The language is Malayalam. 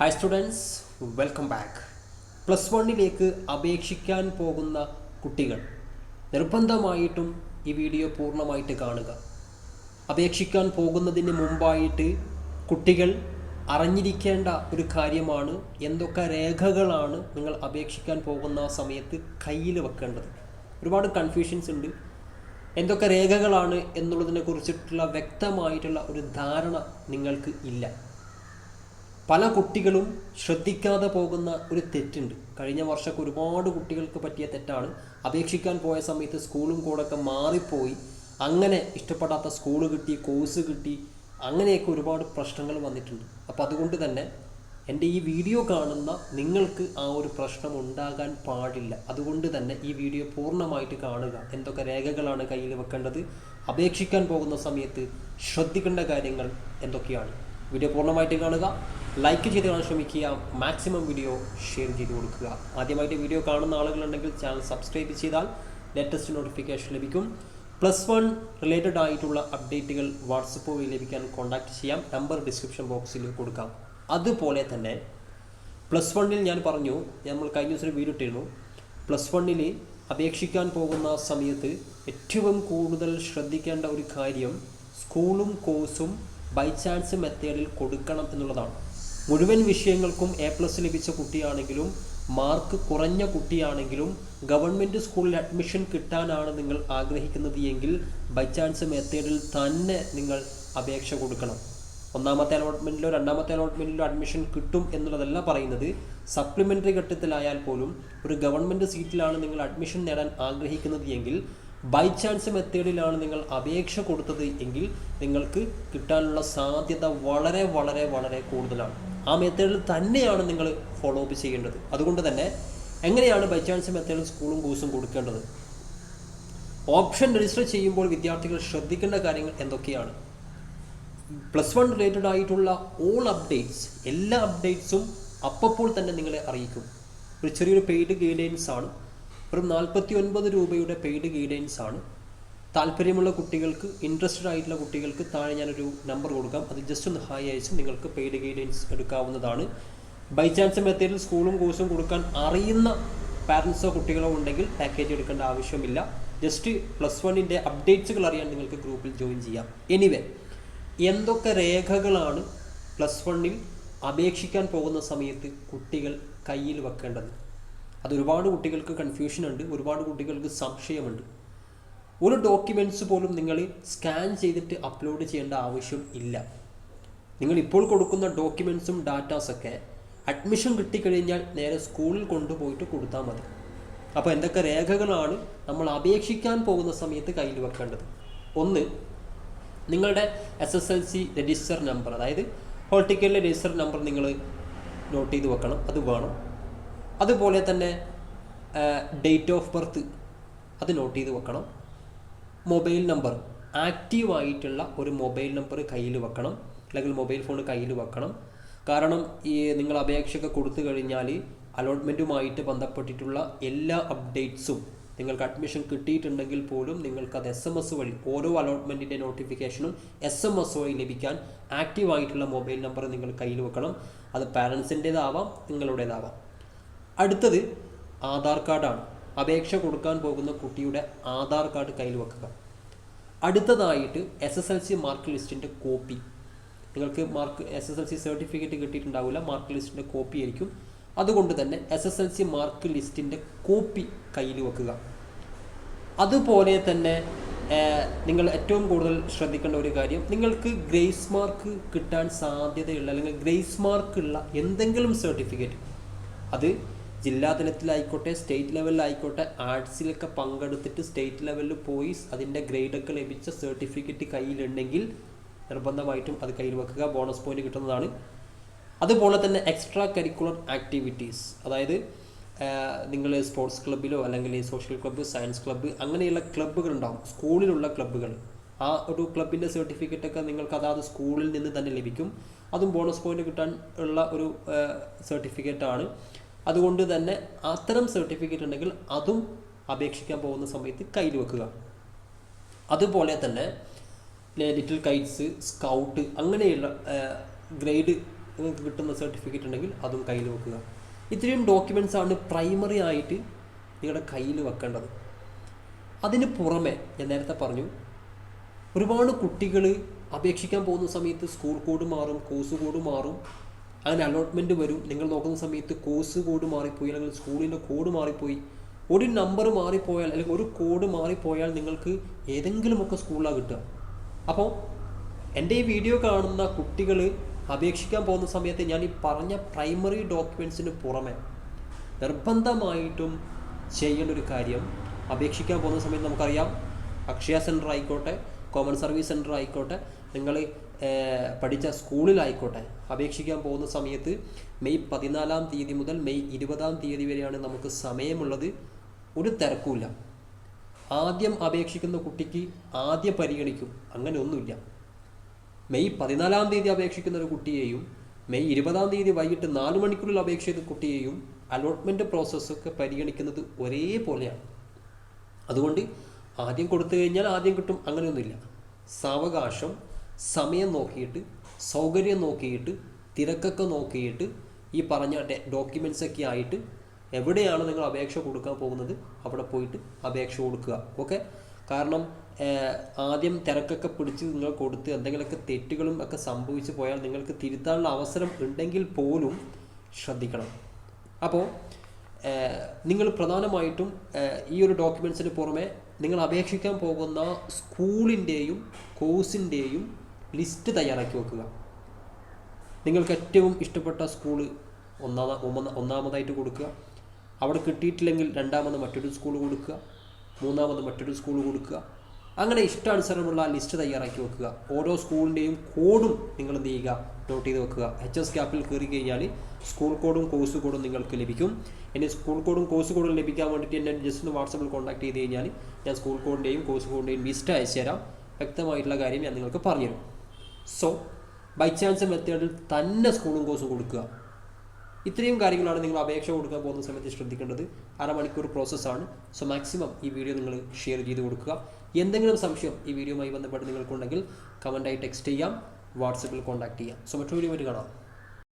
Hi students welcome back plus വണ്ണിലേക്ക് അപേക്ഷിക്കാൻ പോകുന്ന കുട്ടികൾ. നിർബന്ധമായിട്ടും ഈ വീഡിയോ പൂർണമായിട്ട് കാണുക. അപേക്ഷിക്കാൻ പോകുന്നതിന് മുമ്പായിട്ട് കുട്ടികൾ അറിഞ്ഞിരിക്കേണ്ട ഒരു കാര്യമാണ് എന്തൊക്കെ രേഖകളാണ് നിങ്ങൾ അപേക്ഷിക്കാൻ പോകുന്ന സമയത്ത് കയ്യിൽ വെക്കേണ്ടത്. ഒരുപാട് കൺഫ്യൂഷൻസ് ഉണ്ട്. എന്തൊക്കെ രേഖകളാണ് എന്നുള്ളതിനെ കുറിച്ചിട്ടുള്ള വ്യക്തമായിട്ടുള്ള ഒരു ധാരണ നിങ്ങൾക്ക് ഇല്ല. പല കുട്ടികളും ശ്രദ്ധിക്കാതെ പോകുന്ന ഒരു തെറ്റുണ്ട്. കഴിഞ്ഞ വർഷമൊക്കെ ഒരുപാട് കുട്ടികൾക്ക് പറ്റിയ തെറ്റാണ്. അപേക്ഷിക്കാൻ പോയ സമയത്ത് സ്കൂളും കൂടൊക്കെ മാറിപ്പോയി. അങ്ങനെ ഇഷ്ടപ്പെടാത്ത സ്കൂൾ കിട്ടി കോഴ്സ് കിട്ടി അങ്ങനെയൊക്കെ ഒരുപാട് പ്രശ്നങ്ങൾ വന്നിട്ടുണ്ട്. അപ്പോൾ അതുകൊണ്ട് തന്നെ എന്റെ ഈ വീഡിയോ കാണുന്ന നിങ്ങൾക്ക് ആ ഒരു പ്രശ്നം ഉണ്ടാകാൻ പാടില്ല. അതുകൊണ്ട് തന്നെ ഈ വീഡിയോ പൂർണമായിട്ട് കാണുക. എന്തൊക്കെ രേഖകളാണ് കയ്യിൽ വെക്കേണ്ടത്? അപേക്ഷിക്കാൻ പോകുന്ന സമയത്ത് ശ്രദ്ധിക്കേണ്ട കാര്യങ്ങൾ എന്തൊക്കെയാണ്? വീഡിയോ പൂർണമായിട്ട് കാണുക. ലൈക്ക് ചെയ്ത് കാണാൻ ശ്രമിക്കുക. മാക്സിമം വീഡിയോ ഷെയർ ചെയ്ത് കൊടുക്കുക. ആദ്യമായിട്ട് വീഡിയോ കാണുന്ന ആളുകളുണ്ടെങ്കിൽ ചാനൽ സബ്സ്ക്രൈബ് ചെയ്താൽ ലേറ്റസ്റ്റ് നോട്ടിഫിക്കേഷൻ ലഭിക്കും. പ്ലസ് വൺ റിലേറ്റഡ് ആയിട്ടുള്ള അപ്ഡേറ്റുകൾ വാട്സപ്പ് വഴി ലഭിക്കാൻ കോൺടാക്ട് ചെയ്യാം. നമ്പർ ഡിസ്ക്രിപ്ഷൻ ബോക്സിൽ കൊടുക്കാം. അതുപോലെ തന്നെ പ്ലസ് വണ്ണിൽ ഞാൻ പറഞ്ഞു നമ്മൾ കഴിഞ്ഞ ദിവസം വീഡിയോ ഇട്ടിരുന്നു. പ്ലസ് വണ്ണിൽ അപേക്ഷിക്കാൻ പോകുന്ന സമയത്ത് ഏറ്റവും കൂടുതൽ ശ്രദ്ധിക്കേണ്ട ഒരു കാര്യം സ്കൂളും കോഴ്സും ബൈ ചാൻസ് മെത്തേഡിൽ കൊടുക്കണം എന്നുള്ളതാണ്. മുഴുവൻ വിഷയങ്ങൾക്കും എ പ്ലസ് ലഭിച്ച കുട്ടിയാണെങ്കിലും മാർക്ക് കുറഞ്ഞ കുട്ടിയാണെങ്കിലും ഗവൺമെന്റ് സ്കൂളിൽ അഡ്മിഷൻ കിട്ടാനാണ് നിങ്ങൾ ആഗ്രഹിക്കുന്നത് എങ്കിൽ ബൈ ചാൻസ് മെത്തേഡിൽ തന്നെ നിങ്ങൾ അപേക്ഷ കൊടുക്കണം. ഒന്നാമത്തെ അലോട്ട്മെന്റിലോ രണ്ടാമത്തെ അലോട്ട്മെന്റിലോ അഡ്മിഷൻ കിട്ടും എന്നുള്ളതല്ല പറയുന്നത്. സപ്ലിമെന്ററി ഘട്ടത്തിലായാൽ പോലും ഒരു ഗവൺമെന്റ് സീറ്റിലാണ് നിങ്ങൾ അഡ്മിഷൻ നേടാൻ ആഗ്രഹിക്കുന്നത് എങ്കിൽ ബൈ ചാൻസ് മെത്തേഡിലാണ് നിങ്ങൾ അപേക്ഷ കൊടുത്തത് എങ്കിൽ നിങ്ങൾക്ക് കിട്ടാനുള്ള സാധ്യത വളരെ വളരെ വളരെ കൂടുതലാണ്. ആ മെത്തേഡിൽ തന്നെയാണ് നിങ്ങൾ ഫോളോ അപ്പ് ചെയ്യേണ്ടത്. അതുകൊണ്ട് തന്നെ എങ്ങനെയാണ് ബൈ ചാൻസ് മെത്തേഡിൽ സ്കൂളും കോഴ്സും കൊടുക്കേണ്ടത്? ഓപ്ഷൻ രജിസ്റ്റർ ചെയ്യുമ്പോൾ വിദ്യാർത്ഥികൾ ശ്രദ്ധിക്കേണ്ട കാര്യങ്ങൾ എന്തൊക്കെയാണ്? പ്ലസ് വൺ റിലേറ്റഡ് ആയിട്ടുള്ള ഓൾ അപ്ഡേറ്റ്സ് എല്ലാ അപ്ഡേറ്റ്സും അപ്പോൾ തന്നെ നിങ്ങളെ അറിയിക്കും. ഒരു ചെറിയൊരു പെയ്ഡ് ഗൈഡൻസ് ആണ്. ഒരു നാൽപ്പത്തി ഒൻപത് രൂപയുടെ പെയ്ഡ് ഗൈഡൻസ് ആണ്. താല്പര്യമുള്ള കുട്ടികൾക്ക് ഇൻട്രസ്റ്റഡ് ആയിട്ടുള്ള കുട്ടികൾക്ക് താഴെ ഞാനൊരു നമ്പർ കൊടുക്കാം. അത് ജസ്റ്റ് ഒന്ന് ഹായ് അയച്ച് നിങ്ങൾക്ക് പെയ്ഡ് ഗൈഡൻസ് എടുക്കാവുന്നതാണ്. ബൈ ചാൻസ് മെത്തേഡിൽ സ്കൂളും കോഴ്സും കൊടുക്കാൻ അറിയുന്ന പാരൻസോ കുട്ടികളോ ഉണ്ടെങ്കിൽ പാക്കേജ് എടുക്കേണ്ട ആവശ്യമില്ല. ജസ്റ്റ് പ്ലസ് വണ്ണിന്റെ അപ്ഡേറ്റ്സുകൾ അറിയാൻ നിങ്ങൾക്ക് ഗ്രൂപ്പിൽ ജോയിൻ ചെയ്യാം. എനിവേ എന്തൊക്കെ രേഖകളാണ് പ്ലസ് വണ്ണിൽ അപേക്ഷിക്കാൻ പോകുന്ന സമയത്ത് കുട്ടികൾ കയ്യിൽ വെക്കേണ്ടത്? അത് ഒരുപാട് കുട്ടികൾക്ക് കൺഫ്യൂഷൻ ഉണ്ട് ഒരുപാട് കുട്ടികൾക്ക് സംശയമുണ്ട്. ഒരു ഡോക്യുമെന്റ്സ് പോലും നിങ്ങൾ സ്കാൻ ചെയ്തിട്ട് അപ്ലോഡ് ചെയ്യേണ്ട ആവശ്യം ഇല്ല. നിങ്ങൾ ഇപ്പോൾ കൊടുക്കുന്ന ഡോക്യുമെന്റ്സും ഡാറ്റാസൊക്കെ അഡ്മിഷൻ കിട്ടിക്കഴിഞ്ഞാൽ നേരെ സ്കൂളിൽ കൊണ്ടുപോയിട്ട് കൊടുത്താൽ മതി. അപ്പോൾ എന്തൊക്കെ രേഖകളാണ് നമ്മൾ അപേക്ഷിക്കാൻ പോകുന്ന സമയത്ത് കയ്യിൽ വെക്കേണ്ടത്? ഒന്ന് നിങ്ങളുടെ S S L C register number അതായത് ഹോൾ ടിക്കറ്റിലെ രജിസ്റ്റർ നമ്പർ നിങ്ങൾ നോട്ട് ചെയ്ത് വെക്കണം അത് വേണം. അതുപോലെ തന്നെ ഡേറ്റ് ഓഫ് ബർത്ത് അത് നോട്ട് ചെയ്ത് വെക്കണം. മൊബൈൽ നമ്പർ ആക്റ്റീവ് ആയിട്ടുള്ള ഒരു മൊബൈൽ നമ്പർ കയ്യിൽ വെക്കണം. അല്ലെങ്കിൽ മൊബൈൽ ഫോൺ കയ്യിൽ വെക്കണം. കാരണം ഈ നിങ്ങൾ അപേക്ഷയൊക്കെ കൊടുത്തു കഴിഞ്ഞാൽ അലോട്ട്മെന്റുമായിട്ട് ബന്ധപ്പെട്ടിട്ടുള്ള എല്ലാ അപ്ഡേറ്റ്സും നിങ്ങൾക്ക് അഡ്മിഷൻ കിട്ടിയിട്ടുണ്ടെങ്കിൽ പോലും നിങ്ങൾക്ക് അത് എസ് എം എസ് വഴി ഓരോ അലോട്ട്മെന്റിന്റെ നോട്ടിഫിക്കേഷനും എസ് എം എസ് വഴി ലഭിക്കാൻ ആക്റ്റീവ് ആയിട്ടുള്ള മൊബൈൽ നമ്പർ നിങ്ങൾ കയ്യിൽ വെക്കണം. അത് പാരൻസിന്റേതാവാം നിങ്ങളുടേതാവാം. അടുത്തത് ആധാർ കാർഡാണ്. അപേക്ഷ കൊടുക്കാൻ പോകുന്ന കുട്ടിയുടെ ആധാർ കാർഡ് കയ്യിൽ വെക്കുക. അടുത്തതായിട്ട് S S L C mark ലിസ്റ്റിന്റെ കോപ്പി നിങ്ങൾക്ക് mark S S L C certificate കിട്ടിയിട്ടുണ്ടാവില്ല mark ലിസ്റ്റിന്റെ കോപ്പി ആയിരിക്കും. അതുകൊണ്ട് തന്നെ S S L C mark ലിസ്റ്റിന്റെ കോപ്പി കയ്യിൽ വെക്കുക. അതുപോലെ തന്നെ നിങ്ങൾ ഏറ്റവും കൂടുതൽ ശ്രദ്ധിക്കേണ്ട ഒരു കാര്യം നിങ്ങൾക്ക് ഗ്രേസ് മാർക്ക് കിട്ടാൻ സാധ്യതയുള്ള അല്ലെങ്കിൽ ഗ്രേസ് മാർക്കുള്ള എന്തെങ്കിലും സർട്ടിഫിക്കറ്റ് അത് ജില്ലാ തലത്തിലായിക്കോട്ടെ സ്റ്റേറ്റ് ലെവലിലായിക്കോട്ടെ ആർട്സിലൊക്കെ പങ്കെടുത്തിട്ട് സ്റ്റേറ്റ് ലെവലിൽ പോയി അതിന്റെ ഗ്രേഡൊക്കെ ലഭിച്ച സർട്ടിഫിക്കറ്റ് കയ്യിലുണ്ടെങ്കിൽ നിർബന്ധമായിട്ടും അത് കയ്യിൽ വെക്കുക. ബോണസ് പോയിന്റ് കിട്ടുന്നതാണ്. അതുപോലെ തന്നെ എക്സ്ട്രാ കരിക്കുലർ ആക്ടിവിറ്റീസ് അതായത് നിങ്ങൾ സ്പോർട്സ് ക്ലബ്ബിലോ അല്ലെങ്കിൽ സോഷ്യൽ ക്ലബ്ബ് സയൻസ് ക്ലബ്ബ് അങ്ങനെയുള്ള ക്ലബ്ബുകൾ ഉണ്ടാവും. സ്കൂളിലുള്ള ക്ലബ്ബുകൾ ആ ഒരു ക്ലബിന്റെ സർട്ടിഫിക്കറ്റൊക്കെ നിങ്ങൾക്ക് അതാത് സ്കൂളിൽ നിന്ന് തന്നെ ലഭിക്കും. അതും ബോണസ് പോയിന്റ് കിട്ടാൻ ഉള്ള ഒരു സർട്ടിഫിക്കറ്റാണ് അതുകൊണ്ട് തന്നെ അത്തരം സർട്ടിഫിക്കറ്റ് ഉണ്ടെങ്കിൽ അതും അപേക്ഷിക്കാൻ പോകുന്ന സമയത്ത് കയ്യിൽ വെക്കുക. അതുപോലെ തന്നെ ലിറ്റിൽ കൈറ്റ്സ് സ്കൗട്ട് അങ്ങനെയുള്ള ഗ്രേഡ് നിങ്ങൾക്ക് കിട്ടുന്ന സർട്ടിഫിക്കറ്റ് ഉണ്ടെങ്കിൽ അതും കയ്യിൽ വെക്കുക. ഇത്രയും ഡോക്യുമെന്റ്സ് ആണ് പ്രൈമറി ആയിട്ട് നിങ്ങളുടെ കയ്യിൽ വെക്കേണ്ടത്. അതിന് പുറമെ ഞാൻ നേരത്തെ പറഞ്ഞു ഒരുപാട് കുട്ടികൾ അപേക്ഷിക്കാൻ പോകുന്ന സമയത്ത് സ്കൂൾ കോഡ് മാറും കോഴ്സ് കോഡ് മാറും അങ്ങനെ അലോട്ട്മെന്റ് വരും. നിങ്ങൾ നോക്കുന്ന സമയത്ത് കോഴ്സ് കോഡ് മാറിപ്പോയി അല്ലെങ്കിൽ സ്കൂളിന്റെ കോഡ് മാറിപ്പോയി. ഒരു നമ്പർ മാറിപ്പോയാൽ അല്ലെങ്കിൽ ഒരു കോഡ് മാറിപ്പോയാൽ നിങ്ങൾക്ക് ഏതെങ്കിലുമൊക്കെ സ്കൂളിലാണ് കിട്ടുക. അപ്പോൾ എന്റെ ഈ വീഡിയോ കാണുന്ന കുട്ടികൾ അപേക്ഷിക്കാൻ പോകുന്ന സമയത്ത് ഞാൻ ഈ പറഞ്ഞ പ്രൈമറി ഡോക്യുമെൻസിന് പുറമെ നിർബന്ധമായിട്ടും ചെയ്യേണ്ട ഒരു കാര്യം അപേക്ഷിക്കാൻ പോകുന്ന സമയത്ത് നമുക്കറിയാം. അക്ഷയ സെന്റർ ആയിക്കോട്ടെ കോമൺ സർവീസ് സെന്റർ ആയിക്കോട്ടെ നിങ്ങൾ പഠിച്ച സ്കൂളിലായിക്കോട്ടെ അപേക്ഷിക്കാൻ പോകുന്ന സമയത്ത് മെയ് പതിനാലാം തീയതി മുതൽ മെയ് ഇരുപതാം തീയതി വരെയാണ് നമുക്ക് സമയമുള്ളത്. ഒരു തിരക്കുമില്ല. ആദ്യം അപേക്ഷിക്കുന്ന കുട്ടിക്ക് ആദ്യം പരിഗണിക്കും. അങ്ങനെ ഒന്നുമില്ല. മെയ് പതിനാലാം തീയതി അപേക്ഷിക്കുന്ന ഒരു കുട്ടിയെയും മെയ് ഇരുപതാം തീയതി വൈകിട്ട് നാല് മണിക്കൂറിൽ അപേക്ഷിച്ച കുട്ടിയെയും അലോട്ട്മെന്റ് പ്രോസസ്സൊക്കെ പരിഗണിക്കുന്നത് ഒരേപോലെയാണ്. അതുകൊണ്ട് ആദ്യം കൊടുത്തു കഴിഞ്ഞാൽ ആദ്യം കിട്ടും അങ്ങനെയൊന്നുമില്ല. സാവകാശം സമയം നോക്കിയിട്ട് സൗകര്യം നോക്കിയിട്ട് തിരക്കൊക്കെ നോക്കിയിട്ട് ഈ പറഞ്ഞ ഡോക്യുമെൻസ് ഒക്കെ ആയിട്ട് എവിടെയാണ് നിങ്ങൾ അപേക്ഷ കൊടുക്കാൻ പോകുന്നത് അവിടെ പോയിട്ട് അപേക്ഷ കൊടുക്കുക. ഓക്കെ? കാരണം ആദ്യം തിരക്കൊക്കെ പിടിച്ച് നിങ്ങൾ കൊടുത്ത് എന്തെങ്കിലുമൊക്കെ തെറ്റുകളും ഒക്കെ സംഭവിച്ചു പോയാൽ നിങ്ങൾക്ക് തിരുത്താനുള്ള അവസരം ഉണ്ടെങ്കിൽ പോലും ശ്രദ്ധിക്കണം. അപ്പോൾ നിങ്ങൾ പ്രധാനമായിട്ടും ഈ ഒരു ഡോക്യുമെൻസിന് പുറമെ നിങ്ങൾ അപേക്ഷിക്കാൻ പോകുന്ന സ്കൂളിന്റെയും കോഴ്സിന്റെയും ലിസ്റ്റ് തയ്യാറാക്കി വെക്കുക. നിങ്ങൾക്ക് ഏറ്റവും ഇഷ്ടപ്പെട്ട സ്കൂൾ ഒന്നാമ ഒന്ന- ഒന്നാമതായിട്ട് കൊടുക്കുക. അവിടെ കിട്ടിയിട്ടില്ലെങ്കിൽ രണ്ടാമത് മറ്റൊരു സ്കൂൾ കൊടുക്കുക. മൂന്നാമത് മറ്റൊരു സ്കൂൾ കൊടുക്കുക. അങ്ങനെ ഇഷ്ടാനുസരണമുള്ള ലിസ്റ്റ് തയ്യാറാക്കി വെക്കുക. ഓരോ സ്കൂളിന്റെയും കോഡും നിങ്ങൾ എന്ത് ചെയ്യുക? നോട്ട് ചെയ്ത് വെക്കുക. എച്ച് എസ് ക്യാപ്പിൽ കയറി കഴിഞ്ഞാൽ സ്കൂൾ കോഡും കോഴ്സ് കോഡും നിങ്ങൾക്ക് ലഭിക്കും. ഇനി സ്കൂൾ കോഡും കോഴ്സ് കോഡും ലഭിക്കാൻ വേണ്ടിയിട്ട് എന്നെ ജസ്റ്റ് ഒന്ന് വാട്സപ്പിൽ കോൺടാക്ട് ചെയ്ത് കഴിഞ്ഞാൽ ഞാൻ സ്കൂൾ കോഡിന്റെയും കോഴ്സ് കോഡിന്റെയും ലിസ്റ്റ് അയച്ചു തരാം. വ്യക്തമായിട്ടുള്ള കാര്യം ഞാൻ നിങ്ങൾക്ക് പറഞ്ഞുതരും. സോ ബൈ ചാൻസ് മെത്തേഡിൽ തന്നെ സ്കൂളും കോഴ്സും കൊടുക്കുക. ഇത്രയും കാര്യങ്ങളാണ് നിങ്ങൾ അപേക്ഷ കൊടുക്കാൻ പോകുന്ന സമയത്ത് ശ്രദ്ധിക്കേണ്ടത്. അരമണിക്കൂർ പ്രോസസ്സാണ് സോ മാക്സിമം ഈ വീഡിയോ നിങ്ങൾ ഷെയർ ചെയ്ത് കൊടുക്കുക. എന്തെങ്കിലും സംശയം ഈ വീഡിയോയുമായി ബന്ധപ്പെട്ട് നിങ്ങൾക്കുണ്ടെങ്കിൽ കമന്റായി ടെക്സ്റ്റ് ചെയ്യാം. വാട്സപ്പിൽ കോൺടാക്ട് ചെയ്യാം. സോ മറ്റൊരു വീഡിയോ കാണാം.